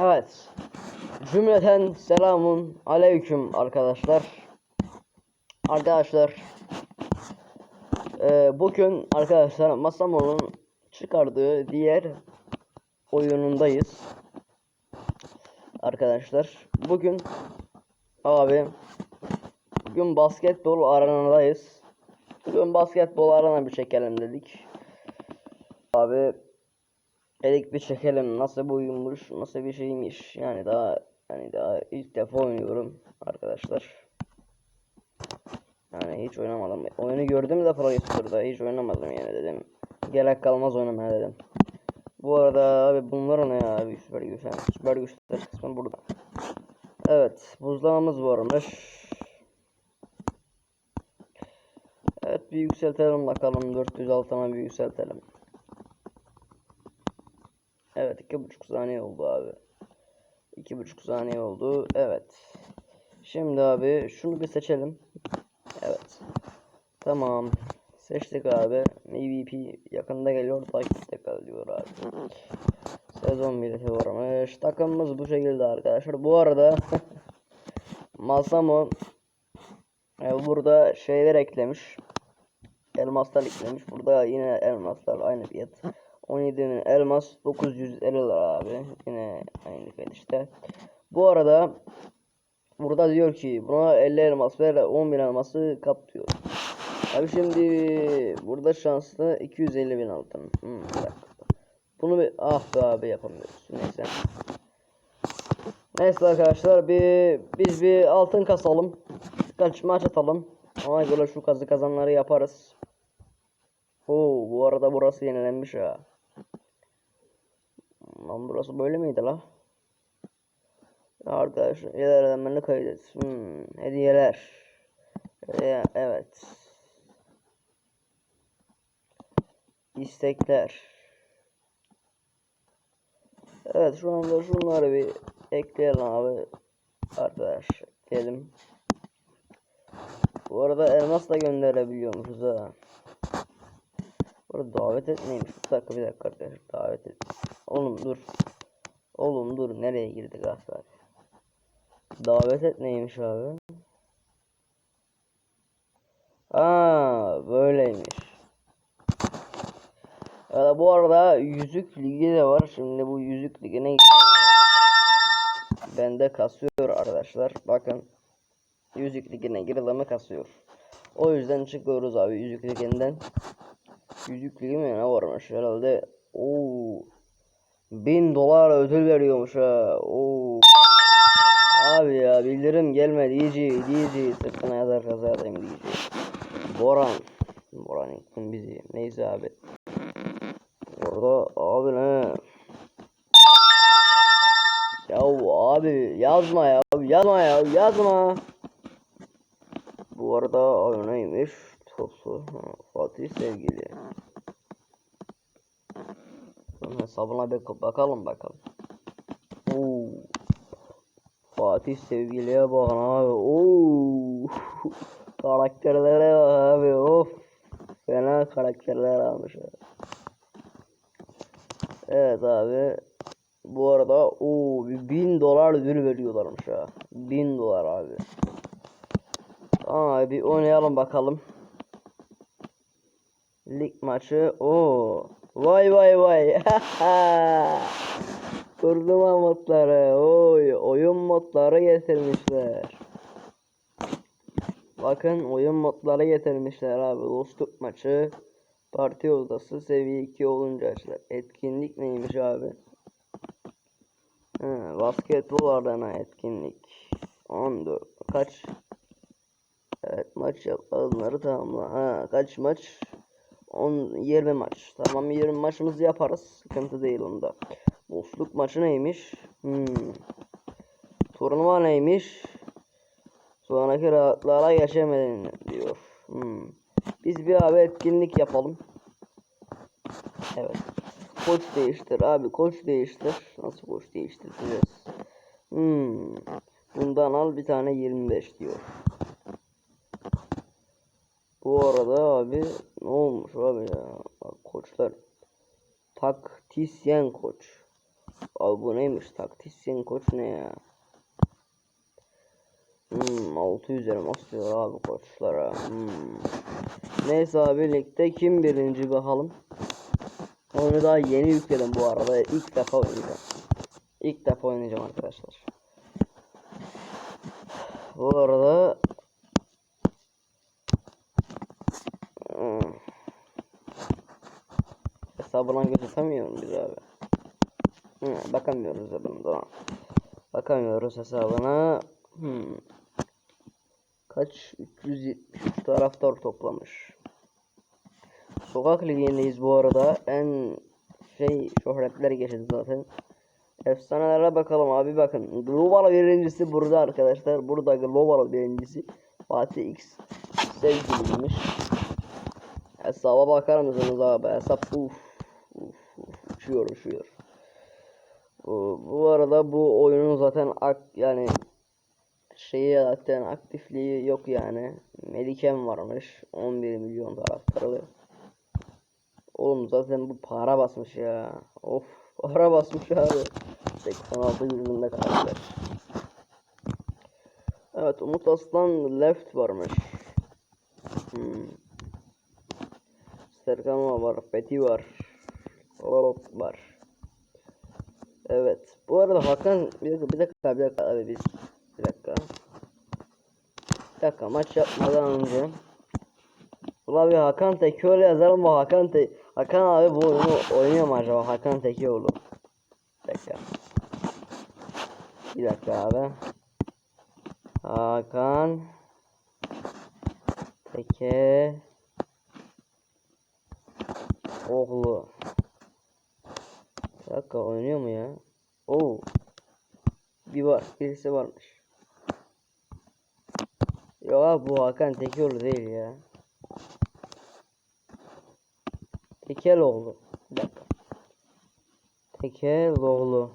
Evet. Cümleten selamun aleyküm arkadaşlar. Arkadaşlar. eee, bugün arkadaşlar Masamo'nun çıkardığı diğer oyunundayız. Arkadaşlar. Bugün abi bugün basketbol aranadayız. Bugün basketbol arana bir çekelim dedik. Abi Dedik bir çekelim. Nasıl bir oyunmuş nasıl bir şeymiş. Yani daha yani daha ilk defa oynuyorum arkadaşlar. Yani hiç oynamadım. Oyunu gördüm de Pro hiç oynamadım yani dedim. Gerek kalmaz oynamaya dedim. Bu arada abi bunlar ne ya? Abi süper güçler süper güçler kısmı burada. Evet buzlamamız varmış. Evet bir yükseltelim bakalım. 400 altına bir yükseltelim Evet iki buçuk saniye oldu abi. İki buçuk saniye oldu. Evet. Şimdi abi şunu bir seçelim. Evet. Tamam. Seçtik abi. MVP yakında geliyor. Takipte kalıyor abi. Sezon bileti varmış. Takımımız bu şekilde arkadaşlar. Bu arada Masamo e, burada şeyler eklemiş. Elmaslar eklemiş. Burada yine elmaslar aynı fiyat. 17'nin elmas 950 lira abi. Yine aynı işte. Bu arada burada diyor ki buna 50 elmas ver 10 bin elması kap diyor. Abi şimdi burada şanslı 250 bin altın. Hmm. Bunu bir ah be abi yapamıyoruz. Neyse. Neyse arkadaşlar bir biz bir altın kasalım. Kaç maç atalım. Ona göre şu kazı kazanları yaparız. Oo bu arada burası yenilenmiş ha. Lan burası böyle miydi la? Arkadaşlar hediyelerden beni kaydet. Hmm, hediyeler. Hediye, evet. İstekler. Evet şu anda şunları bir ekleyelim abi. Arkadaş diyelim. Bu arada elmas da gönderebiliyormuşuz ha. Burada davet etmeymiş. Bir dakika bir dakika arkadaşlar davet et. Oğlum dur. Oğlum dur nereye girdik aslan? Davet et neymiş abi? Aa böyleymiş. Ya bu arada yüzük ligi de var. Şimdi bu yüzük ligine bende kasıyor arkadaşlar. Bakın. Yüzük ligine girileme kasıyor. O yüzden çıkıyoruz abi yüzük liginden. Yüzük ligi mi ne varmış herhalde. Oo. Bin dolar ödül veriyormuş ha. Oo. Abi ya bildirim gelmedi. DJ, DJ sırtına yazar kaza yazayım DJ. Boran. Boran yıktın bizi. Neyse abi. Orada abi ne? Ya abi yazma ya yazma ya yazma. Bu arada abi neymiş? Tosu Fatih sevgili. Bunun hesabına bir bakalım bakalım. Oo. Fatih sevgiliye bakın abi. Oo. Karakterlere bak abi. Of. Fena karakterler almış. Evet abi. Bu arada o bin dolar ödül veriyorlarmış ha. Bin dolar abi. Tamam bir oynayalım bakalım. Lig maçı. o Vay vay vay. Turnuva modları. Oy oyun modları getirmişler. Bakın oyun modları getirmişler abi. Dostluk maçı. Parti odası seviye 2 olunca açılır. Etkinlik neymiş abi? Ha, basketbol arena etkinlik. 14. Kaç? Evet maç yap. Bunları tamamla. Ha, kaç maç? 10 20 maç. Tamam 20 maçımızı yaparız. Sıkıntı değil onda. Dostluk maçı neymiş? Hmm. Turnuva neymiş? Sonraki rahatlığa geçemedin diyor. Hmm. Biz bir abi etkinlik yapalım. Evet. Koç değiştir abi koç değiştir. Nasıl koç değiştireceğiz? Hmm. Bundan al bir tane 25 diyor. Bu arada abi ne olmuş abi ya? Bak, koçlar taktisyen koç. Abi bu neymiş? Taktisyen koç ne ya? Hmm, 600 elmas diyor abi koçlara. Hmm. Neyse abi ligde kim birinci bakalım. Onu daha yeni yükledim bu arada. İlk defa oynayacağım. İlk defa oynayacağım arkadaşlar. Bu arada Hmm. Hesabına gözetemiyorum biz abi. Hı, bakamıyoruz hesabına. Bakamıyoruz hesabına. Hmm. Kaç? 373 taraftar toplamış. Sokak ligindeyiz bu arada. En şey şöhretler geçti zaten. Efsanelere bakalım abi bakın. Global birincisi burada arkadaşlar. Burada global birincisi Fatih X sevgiliymiş. Hesaba bakar mısınız abi? Hesap uf, uf, uf uçuyor uçuyor. Bu, bu arada bu oyunun zaten ak, yani şeyi zaten aktifliği yok yani. Medikem varmış. 11 milyon taraftarı. Oğlum zaten bu para basmış ya. Of para basmış abi. 86 yüzünde karakter. Evet Umut Aslan left varmış. Hmm. Serkan var, Peti var. Olop var. Evet. Bu arada Hakan bir dakika bir dakika bir dakika abi biz bir dakika. Bir dakika maç yapmadan önce Ulan bir Hakan Tekioğlu yazalım mı Hakan Te Hakan abi bu oyunu oynuyor mu acaba Hakan Tekioğlu? Bir dakika. Bir dakika abi. Hakan Teke Oğlu. Dakika oynuyor mu ya? Oo. Bir var. Birisi varmış. Abi bu Hakan Tekioğlu değil ya. Tekeloğlu. Bir dakika. Tekeloğlu.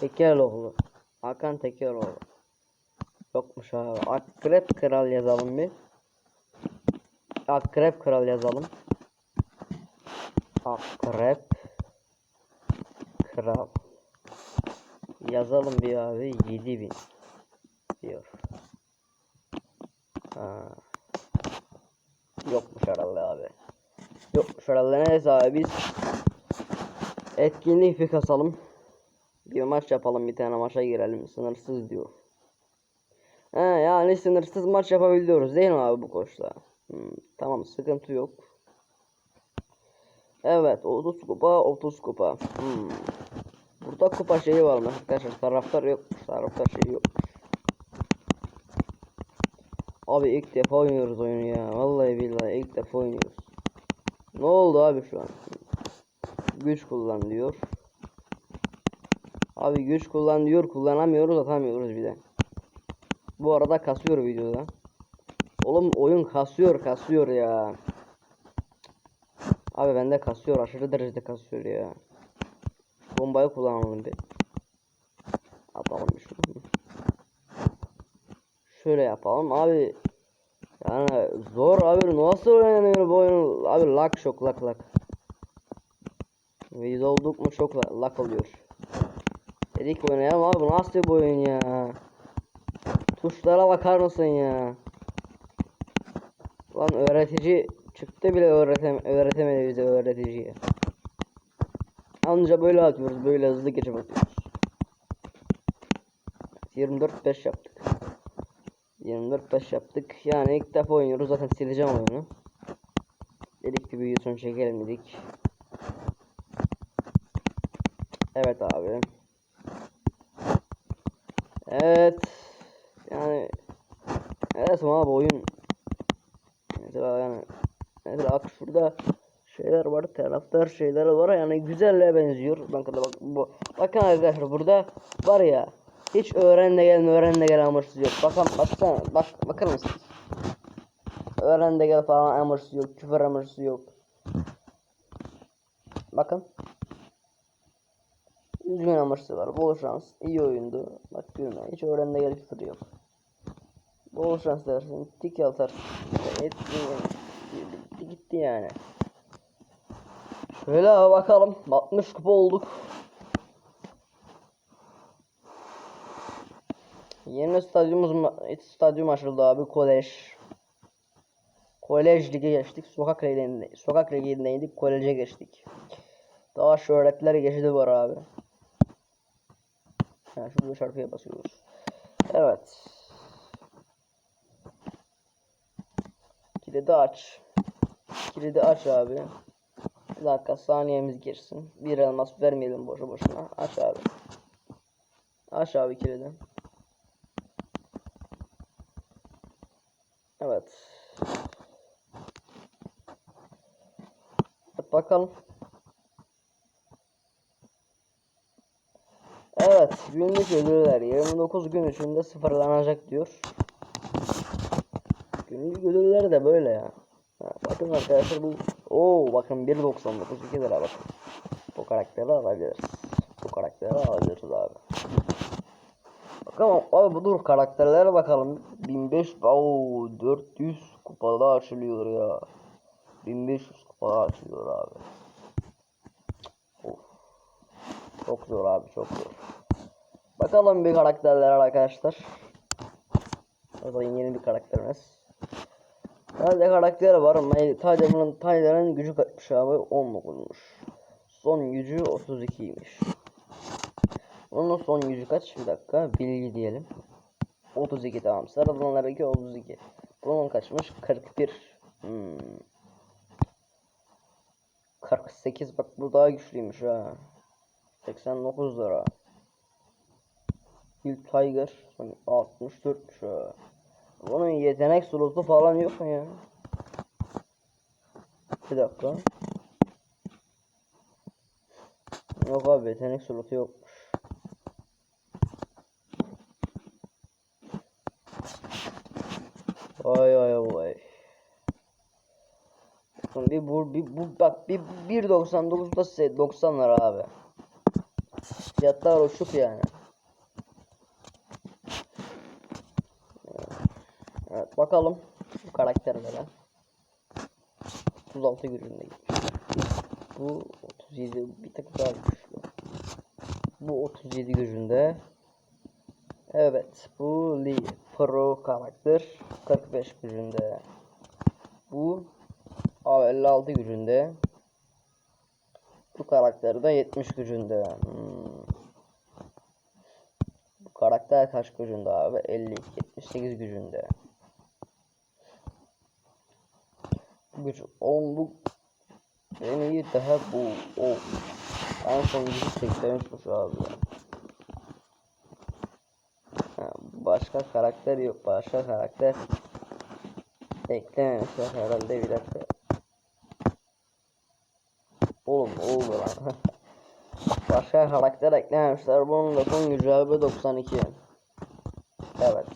Tekeloğlu. Hakan Tekeloğlu. Yokmuş abi. Akrep Kral yazalım bir. Akrep Kral yazalım. Akrep Kral. Yazalım bir abi 7000 diyor. Ha. Yokmuş herhalde abi. Yokmuş herhalde neyse abi biz etkinlik bir kasalım. Bir maç yapalım bir tane maça girelim sınırsız diyor. He yani sınırsız maç yapabiliyoruz değil mi abi bu koçla? Hmm, tamam sıkıntı yok. Evet 30 kupa 30 kupa. Hmm. Burada kupa şeyi var mı arkadaşlar taraftar yok taraftar şeyi yok. Abi ilk defa oynuyoruz oyunu ya. Vallahi billahi ilk defa oynuyoruz. Ne oldu abi şu an? Güç kullan diyor. Abi güç kullan diyor. Kullanamıyoruz atamıyoruz bir de. Bu arada kasıyor videoda. Oğlum oyun kasıyor kasıyor ya. Abi bende kasıyor aşırı derecede kasıyor ya. Bombayı kullanalım bir. Atalım bir şunu. Şöyle yapalım abi. Yani zor abi nasıl oynanıyor bu oyun? Abi lag şok lag lag. Biz olduk mu çok lag oluyor. Dedik oynayalım abi bu nasıl bir oyun ya? Tuşlara bakar mısın ya? Lan öğretici çıktı bile öğretem öğretemedi bize öğreticiye. Anca böyle atıyoruz böyle hızlı geçip atıyoruz. 24 5 yaptık. 24 5 yaptık. Yani ilk defa oynuyoruz. Zaten sileceğim oyunu. Dedik ki bir videosunu çekelim dedik. Evet abi. Evet. Yani Evet bu oyun mesela yani şurada şeyler var taraftar şeyler var yani güzelle benziyor. Bakın bak bu bakın arkadaşlar burada var ya hiç öğren de gel öğren de gel amaçsız yok. Bakın baksana bak bakar mısınız? Öğren de gel falan amaçsız yok. Küfür amaçsız yok. Bakın. Üzgün amaçlı var. Bol şans. iyi oyundu. Bak gülme. Hiç öğren de gel küfür yok. Bol şans dersin. Tik atarsın. Et, gitti yani. Şöyle bakalım. 60 kupa olduk. Yeni stadyumumuz stadyum açıldı abi. Kolej. Kolej lige geçtik. Sokak liginde, sokak ligindeydik. Koleje geçtik. Daha şöhretler geçti var abi. Ha, şurada şarkıya basıyoruz. Evet. Kilidi aç. Kilidi aç abi. Bir dakika saniyemiz girsin. Bir elmas vermeyelim boşu boşuna. Aç abi. Aç abi kilidi. Evet. Evet, Bakalım. Evet, günlük ödüller 29 gün içinde sıfırlanacak diyor. Günlük ödüller de böyle ya. Bakın arkadaşlar bu Oo bakın 1.99 2 lira bakın. Bu karakteri alabiliriz. Bu karakteri alabiliriz abi. Bakalım abi bu dur karakterlere bakalım. 1500 Oo 400 kupada açılıyor ya. 1500 kupada açılıyor abi. Of. Çok zor abi çok zor. Bakalım bir karakterler arkadaşlar. O zaman yeni bir karakterimiz. Sadece karakter var ama sadece bunun Tyler'ın gücü kaçmış abi 19'muş. Son gücü 32'ymiş. Bunun son gücü kaç? Bir dakika bilgi diyelim. 32 tamam. Sarılanlardaki 32. Bunun kaçmış? 41. Hmm. 48 bak bu daha güçlüymüş ha. 89 lira. Bill Tiger 64 ha. Bunun yetenek slotu falan yok mu ya? Bir dakika. Yok abi yetenek slotu yokmuş. Vay vay. Bakın bir bu bir bu bak bir 1.99'da size 90 lira abi. Fiyatlar uçuk yani. Evet bakalım bu karakterlere. 36 gücünde. Bu 37 bir tık daha güçlü. Bu 37 gücünde. Evet bu Lee Pro karakter 45 gücünde. Bu Aa, 56 gücünde. Bu karakter de 70 gücünde. Hmm. Bu karakter kaç gücünde abi? 52 78 gücünde. Bu en iyi daha bu o. En son gücü 83'müş abi. Ha, başka karakter yok başka karakter eklememişler herhalde bir dakika. Oğlum oldu lan. Başka karakter eklememişler bunun da son gücü abi 92 evet.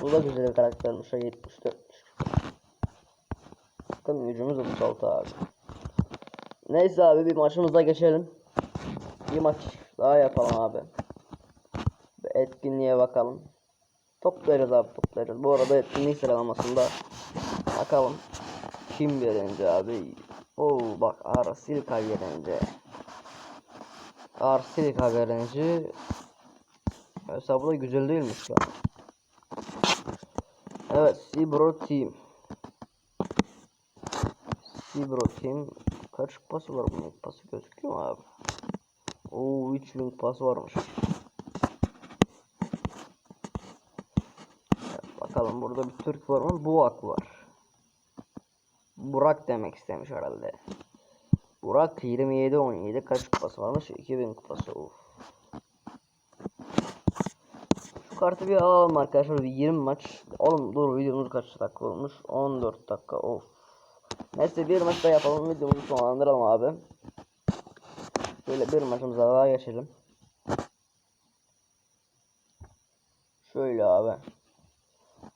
Bu da güzel bir karaktermiş 74 Bakın gücümüz 36 abi. Neyse abi bir maçımıza geçelim. Bir maç daha yapalım abi. Bir etkinliğe bakalım. Toplarız abi toplarız. Bu arada etkinlik sıralamasında bakalım kim birinci abi. Oo bak Arsilka birinci. Arsilka birinci. Mesela bu da güzel değilmiş ya. Evet Sibro Team. Sibro Team kaç kupası var bunun kupası gözüküyor mu abi? Oo 3000 kupası varmış. Bakalım burada bir Türk var mı? Buak var. Burak demek istemiş herhalde. Burak 27 17 kaç kupası varmış? 2000 kupası. Of. Şu kartı bir alalım arkadaşlar. Bir 20 maç. Oğlum dur videomuz kaç dakika olmuş? 14 dakika. Of. Neyse bir maç daha yapalım videomuzu sonlandıralım abi. Şöyle bir maçımıza daha geçelim. Şöyle abi.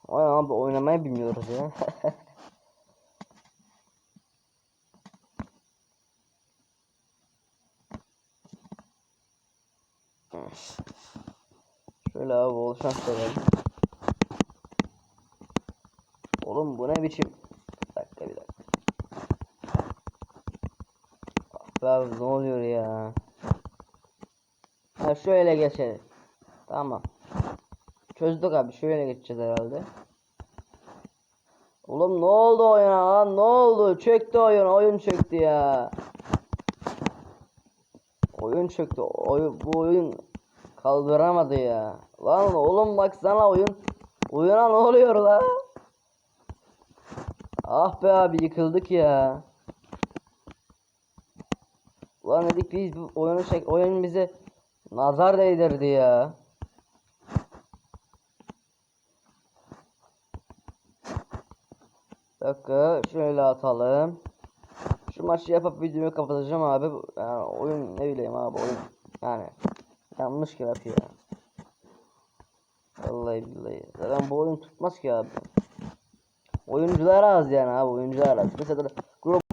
Ay abi oynamayı bilmiyoruz ya. Şöyle abi bol şans verelim. Oğlum bu ne biçim? Bir dakika bir dakika. be abi ne oluyor ya? Ha şöyle geçelim. Tamam. Çözdük abi şöyle geçeceğiz herhalde. Oğlum ne oldu oyuna lan ne oldu? Çöktü oyun oyun çöktü ya. Oyun çöktü. Oyun, bu oyun kaldıramadı ya. Lan oğlum baksana oyun. Oyuna ne oluyor la? Ah be abi yıkıldık ya. Ulan dedik biz bu oyunu çek oyun bize nazar değdirdi ya. Dakika şöyle atalım. Şu maçı yapıp videoyu kapatacağım abi. Yani oyun ne bileyim abi oyun. Yani yanlış ki yapıyor. Vallahi billahi. Zaten bu oyun tutmaz ki abi. Oyuncular az yani abi oyuncular az. Mesela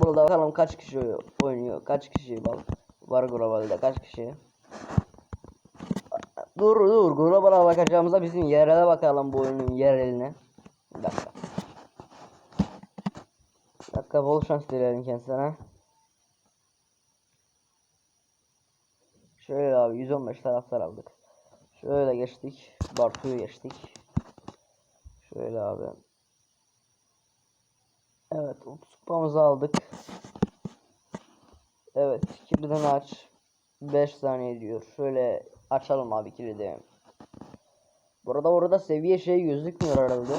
globalda bakalım kaç kişi oynuyor. Kaç kişi var, var globalde kaç kişi. Dur dur globala bakacağımıza bizim yerele bakalım bu oyunun yereline. Bir dakika. Bir dakika bol şans dilerim kendisine. Şöyle abi 115 taraftar aldık. Şöyle geçtik. Bartu'yu geçtik. Şöyle abi. Evet 30 kupamızı aldık. Evet kilidini aç. 5 saniye diyor. Şöyle açalım abi kilidi. Burada orada seviye şey gözükmüyor herhalde.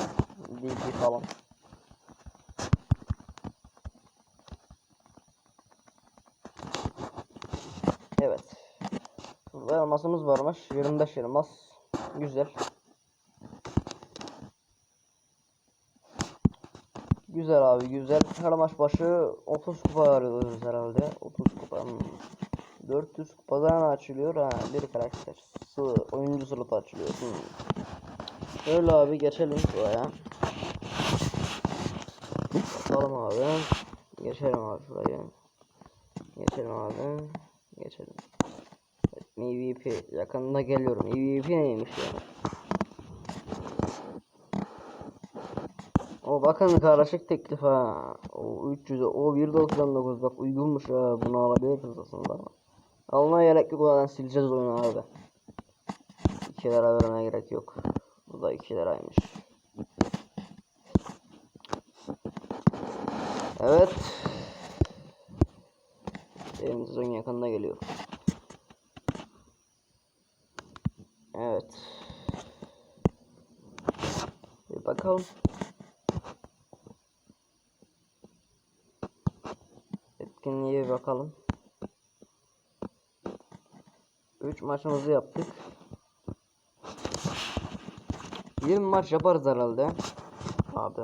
DP falan. Evet. Burada elmasımız varmış. 25 elmas. Güzel. Güzel abi güzel. Her maç başı 30 kupa arıyoruz herhalde. 30 kupa. Hmm. 400 kupadan açılıyor ha bir karakter. Sı oyuncu slotu açılıyor. Hmm. Şöyle abi geçelim şuraya. Bakalım abi. Geçelim abi şuraya. Geçelim abi. Geçelim. MVP yakında geliyorum. MVP neymiş ya? O bakın karışık teklif ha. O 300 o 1.99 bak uygunmuş ha. Bunu alabiliriz aslında ama. Almaya gerek yok oradan sileceğiz oyunu abi. 2 lira vermeye gerek yok. Bu da 2 liraymış. Evet. Benim sezon yakında geliyor. Evet. Bir bakalım. Etkinliğe bir bakalım. 3 maçımızı yaptık. 20 maç yaparız herhalde. Abi.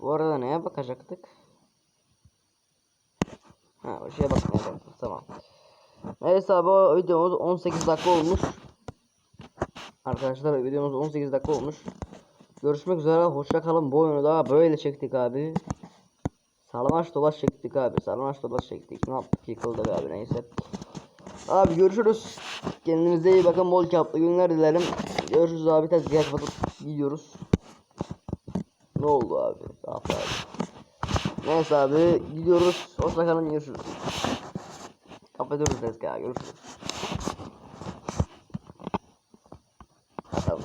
Bu arada neye bakacaktık? Ha o şeye bakmayacaktık tamam. Neyse abi o videomuz 18 dakika olmuş. Arkadaşlar videomuz 18 dakika olmuş. Görüşmek üzere hoşça kalın. Bu oyunu daha böyle çektik abi. Salamaç dolaş çektik abi. Salamaç dolaş çektik. Ne yaptık yıkıldık abi neyse. Abi görüşürüz. Kendinize iyi bakın. Bol kaplı günler dilerim. Görüşürüz abi. Tez geç batıp gidiyoruz. Ne oldu abi? Ah abi. Neyse abi gidiyoruz. Hoşça kalın görüşürüz. Kapatıyoruz tezgahı görüşürüz. Tamam.